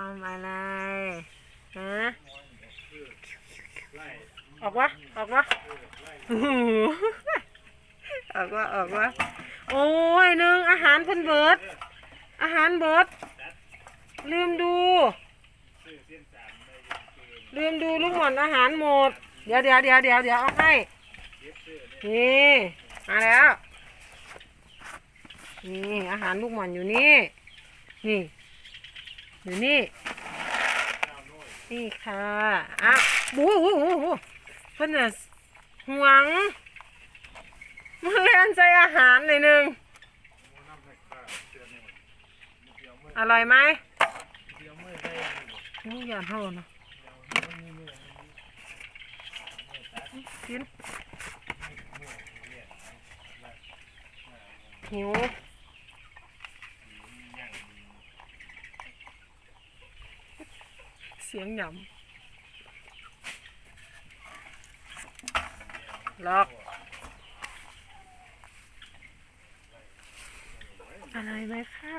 ทำอะไรฮะออกวะออกวะอ้ออกวะออกวะโอ้ยหนึ่งอาหารเพิ่นเบิด อาหารเบิด ลืมดู ลืมดูลูกหมอนอาหารหมด เดี๋ยวเดี๋ยวเดี๋ยวเดี๋ยวเดี๋ยวเอาให้นี่มาแล้ว นี่อาหารลูกหมอนอยู่นี่ นี่ อยู่นี่ นี่ค่ะอะบูบูบูบูเพิ่นน่ะหวงมาเล่นใจอาหารเลยนึงอร่อยไหมนี่อย่าเท่านะกินหิว เสียงหยำล็อก อะไรไหมคะ